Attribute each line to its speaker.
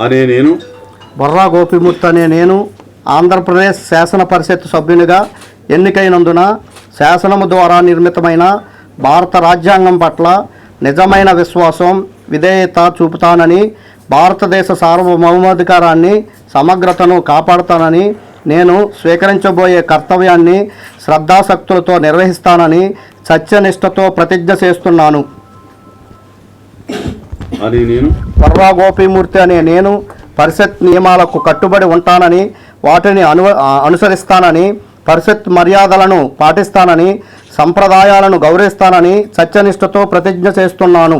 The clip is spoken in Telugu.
Speaker 1: అనే నేను
Speaker 2: బొర్రా గోపిమూర్తి అనే నేను ఆంధ్రప్రదేశ్ శాసన పరిషత్ సభ్యునిగా ఎన్నికైనందున శాసనము ద్వారా నిర్మితమైన భారత రాజ్యాంగం పట్ల నిజమైన విశ్వాసం విధేయత చూపుతానని భారతదేశ సార్వభౌమాధికారాన్ని సమగ్రతను కాపాడుతానని నేను స్వీకరించబోయే కర్తవ్యాన్ని శ్రద్ధాశక్తులతో నిర్వహిస్తానని సత్యనిష్టతో ప్రతిజ్ఞ చేస్తున్నాను.
Speaker 1: అనే నేను.
Speaker 2: వర్రా గోపీమూర్తి అనే నేను పరిషత్ నియమాలకు కట్టుబడి ఉంటానని వాటిని అను అనుసరిస్తానని పరిషత్ మర్యాదలను పాటిస్తానని సంప్రదాయాలను గౌరవిస్తానని సత్యనిష్టతో ప్రతిజ్ఞ చేస్తున్నాను.